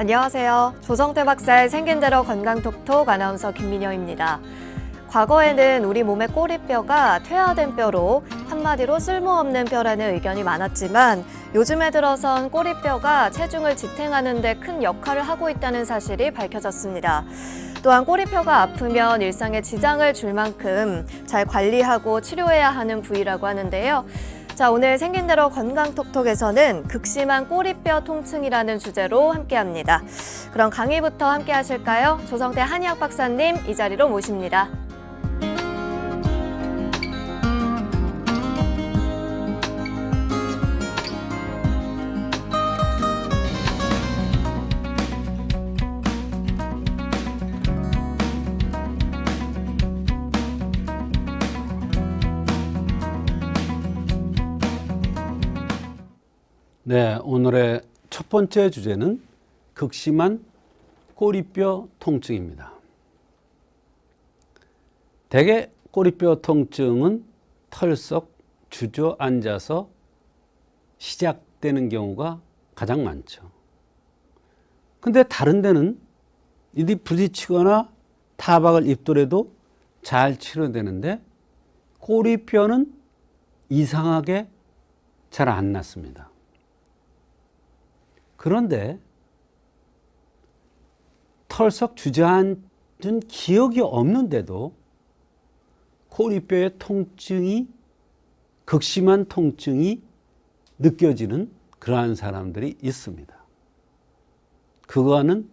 안녕하세요. 조성태 박사의 생긴 대로 건강톡톡 아나운서 김민영입니다. 과거에는 우리 몸의 꼬리뼈가 퇴화된 뼈로 한마디로 쓸모없는 뼈라는 의견이 많았지만 요즘에 들어선 꼬리뼈가 체중을 지탱하는 데 큰 역할을 하고 있다는 사실이 밝혀졌습니다. 또한 꼬리뼈가 아프면 일상에 지장을 줄 만큼 잘 관리하고 치료해야 하는 부위라고 하는데요. 자, 오늘 생긴 대로 건강톡톡에서는 극심한 꼬리뼈 통증이라는 주제로 함께 합니다. 그럼 강의부터 함께 하실까요? 조성태 한의학 박사님 이 자리로 모십니다. 네, 오늘의 첫 번째 주제는 극심한 꼬리뼈 통증입니다. 대개 꼬리뼈 통증은 털썩 주저앉아서 시작되는 경우가 가장 많죠. 근데 다른 데는 이리 부딪히거나 타박을 입더라도 잘 치료되는데 꼬리뼈는 이상하게 잘안 낫습니다. 그런데 털썩 주저앉은 기억이 없는데도 꼬리뼈의 통증이 극심한 통증이 느껴지는 그러한 사람들이 있습니다. 그거는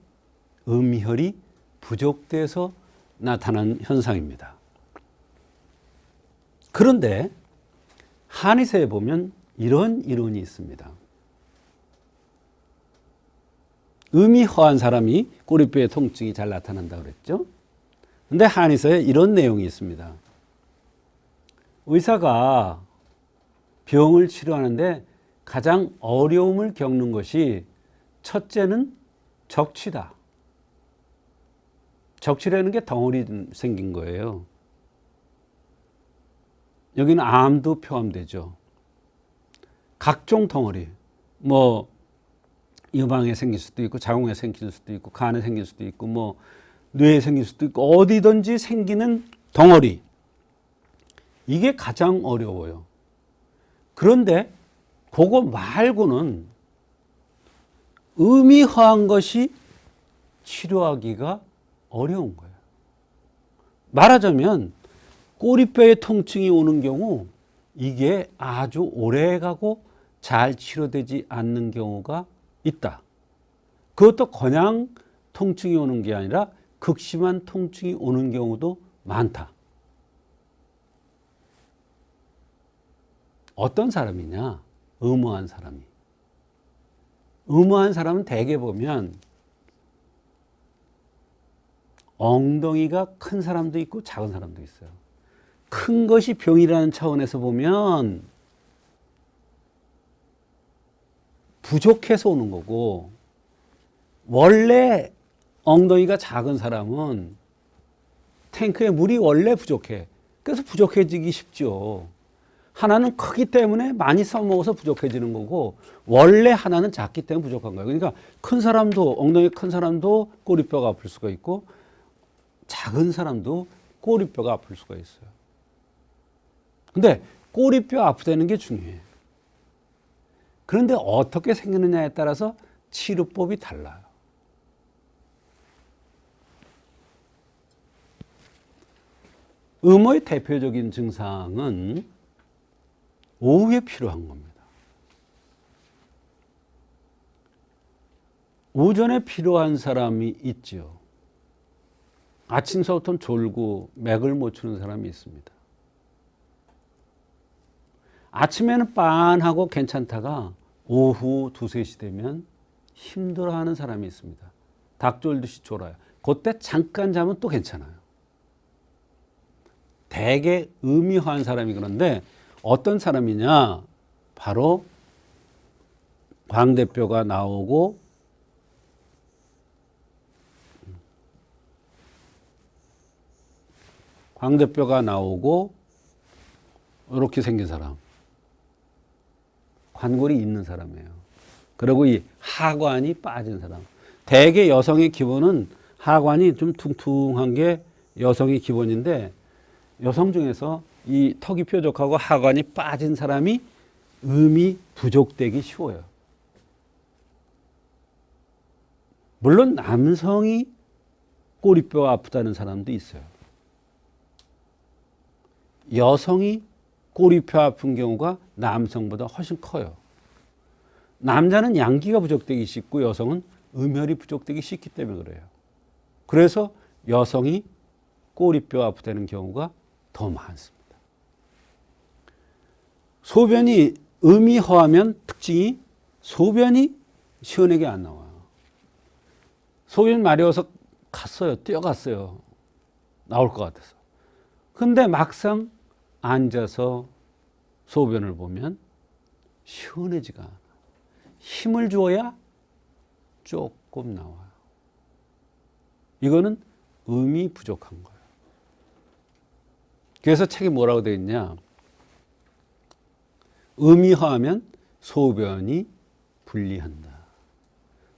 음혈이 부족돼서 나타난 현상입니다. 그런데 한의사에 보면 이런 이론이 있습니다. 음이 허한 사람이 꼬리뼈의 통증이 잘 나타난다 그랬죠. 근데 한의사에 이런 내용이 있습니다. 의사가 병을 치료하는데 가장 어려움을 겪는 것이 첫째는 적취다. 적취라는 게 덩어리 생긴 거예요. 여기는 암도 포함되죠. 각종 덩어리, 뭐 유방에 생길 수도 있고 자궁에 생길 수도 있고 간에 생길 수도 있고 뭐 뇌에 생길 수도 있고 어디든지 생기는 덩어리 이게 가장 어려워요. 그런데 그거 말고는 의미 허한 것이 치료하기가 어려운 거예요. 말하자면 꼬리뼈에 통증이 오는 경우 이게 아주 오래 가고 잘 치료되지 않는 경우가 있다. 그것도 그냥 통증이 오는 게 아니라 극심한 통증이 오는 경우도 많다. 어떤 사람이냐? 의무한 사람이. 의무한 사람은 대개 보면 엉덩이가 큰 사람도 있고 작은 사람도 있어요. 큰 것이 병이라는 차원에서 보면 부족해서 오는 거고 원래 엉덩이가 작은 사람은 탱크에 물이 원래 부족해. 그래서 부족해지기 쉽죠. 하나는 크기 때문에 많이 써먹어서 부족해지는 거고 원래 하나는 작기 때문에 부족한 거예요. 그러니까 큰 사람도 엉덩이 큰 사람도 꼬리뼈가 아플 수가 있고 작은 사람도 꼬리뼈가 아플 수가 있어요. 근데 꼬리뼈 아프다는 게 중요해요. 그런데 어떻게 생기느냐에 따라서 치료법이 달라요. 음호의 대표적인 증상은 오후에 필요한 겁니다. 오전에 필요한 사람이 있죠. 아침서부터 졸고 맥을 못 추는 사람이 있습니다. 아침에는 빤하고 괜찮다가 오후 두세 시 되면 힘들어하는 사람이 있습니다. 닭 졸듯이 졸아요. 그때 잠깐 자면 또 괜찮아요. 대개 음이화한 사람이 그런데 어떤 사람이냐? 바로 광대뼈가 나오고 광대뼈가 나오고 이렇게 생긴 사람. 관골이 있는 사람이에요. 그리고 이 하관이 빠진 사람. 대개 여성의 기본은 하관이 좀 퉁퉁한 게 여성의 기본인데 여성 중에서 이 턱이 뾰족하고 하관이 빠진 사람이 음이 부족되기 쉬워요. 물론 남성이 꼬리뼈가 아프다는 사람도 있어요. 여성이 꼬리뼈 아픈 경우가 남성보다 훨씬 커요. 남자는 양기가 부족되기 쉽고 여성은 음혈이 부족되기 쉽기 때문에 그래요. 그래서 여성이 꼬리뼈 아프다는 경우가 더 많습니다. 소변이 음이 허하면 특징이 소변이 시원하게 안 나와요. 소변 마려워서 갔어요. 뛰어갔어요. 나올 것 같아서. 근데 막상 앉아서 소변을 보면 시원해지가 않아. 힘을 주어야 조금 나와요. 이거는 음이 부족한 거예요. 그래서 책에 뭐라고 되어 있냐? 음이 허하면 소변이 분리한다.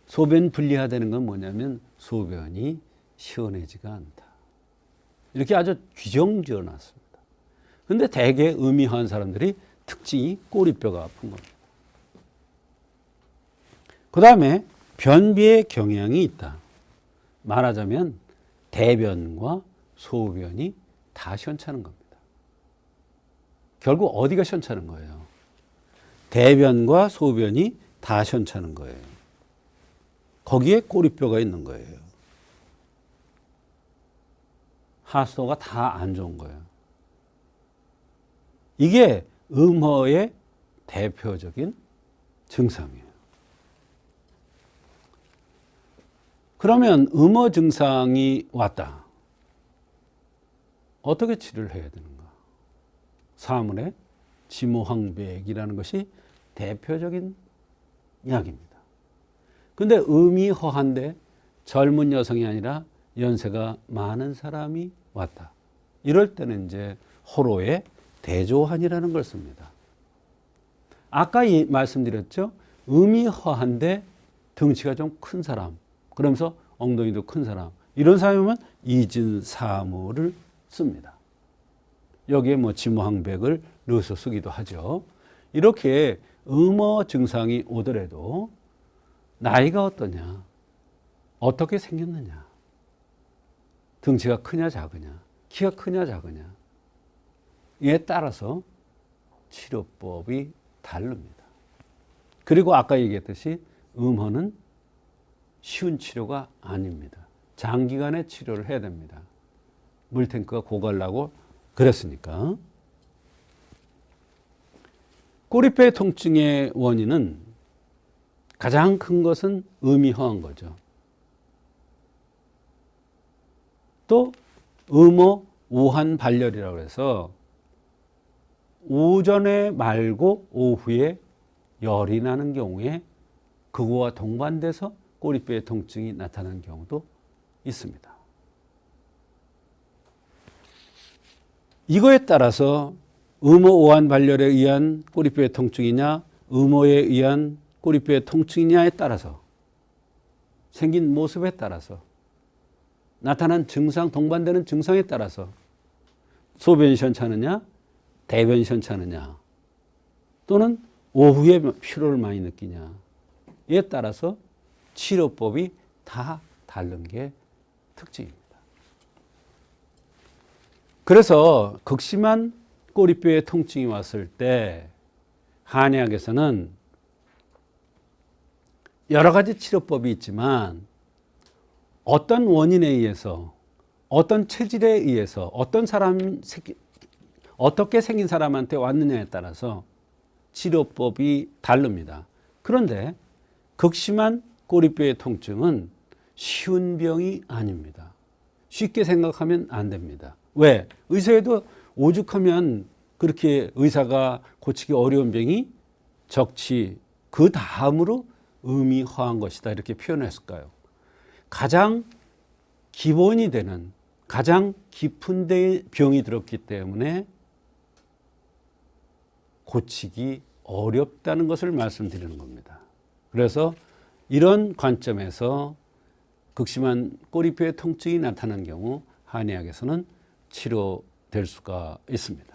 소변 분리하다는 건 뭐냐면 소변이 시원해지가 않다. 이렇게 아주 규정 지어 놨습니다. 근데 대개 허한 사람들이 특징이 꼬리뼈가 아픈 겁니다. 그 다음에 변비의 경향이 있다. 말하자면 대변과 소변이 다 시원찮은 겁니다. 결국 어디가 시원찮은 거예요? 대변과 소변이 다 시원찮은 거예요. 거기에 꼬리뼈가 있는 거예요. 하수도가 다 안 좋은 거예요. 이게 음허의 대표적인 증상이에요. 그러면 음어 증상이 왔다. 어떻게 치료를 해야 되는가? 사물의 지모항백이라는 것이 대표적인 약입니다. 근데 음이 허한데 젊은 여성이 아니라 연세가 많은 사람이 왔다. 이럴 때는 이제 호로의 대조환이라는 걸 씁니다. 아까 이 말씀드렸죠. 음이 허한데 덩치가 좀 큰 사람. 그러면서 엉덩이도 큰 사람. 이런 사람이면 이진사무를 씁니다. 여기에 뭐 지무항백을 넣어서 쓰기도 하죠. 이렇게 음어 증상이 오더라도 나이가 어떠냐, 어떻게 생겼느냐, 등치가 크냐 작으냐, 키가 크냐 작으냐, 이 에 따라서 치료법이 다릅니다. 그리고 아까 얘기했듯이 음허는 쉬운 치료가 아닙니다. 장기간의 치료를 해야 됩니다. 물탱크가 고갈라고 그랬으니까. 꼬리뼈의 통증의 원인은 가장 큰 것은 음이 허한 거죠. 또 음어 우한 발열이라고 해서 오전에 말고 오후에 열이 나는 경우에 그거와 동반돼서 꼬리뼈의 통증이 나타나는 경우도 있습니다. 이거에 따라서 음호 오한 발열에 의한 꼬리뼈의 통증이냐, 음호에 의한 꼬리뼈의 통증이냐에 따라서 생긴 모습에 따라서 나타난 증상, 동반되는 증상에 따라서 소변이 시원찮으냐, 대변이 시원찮으냐, 또는 오후에 피로를 많이 느끼냐, 에 따라서 치료법이 다 다른 게 특징입니다. 그래서 극심한 꼬리뼈에 통증이 왔을 때 한의학에서는 여러 가지 치료법이 있지만 어떤 원인에 의해서 어떤 체질에 의해서 어떤 사람 어떻게 생긴 사람한테 왔느냐에 따라서 치료법이 다릅니다. 그런데 극심한 꼬리뼈의 통증은 쉬운 병이 아닙니다. 쉽게 생각하면 안 됩니다. 왜? 의사에도 오죽하면 그렇게 의사가 고치기 어려운 병이 적치 그 다음으로 허한 것이다 이렇게 표현했을까요? 가장 기본이 되는 가장 깊은 데 병이 들었기 때문에 고치기 어렵다는 것을 말씀드리는 겁니다. 그래서 이런 관점에서 극심한 꼬리뼈의 통증이 나타나는 경우 한의학에서는 치료될 수가 있습니다.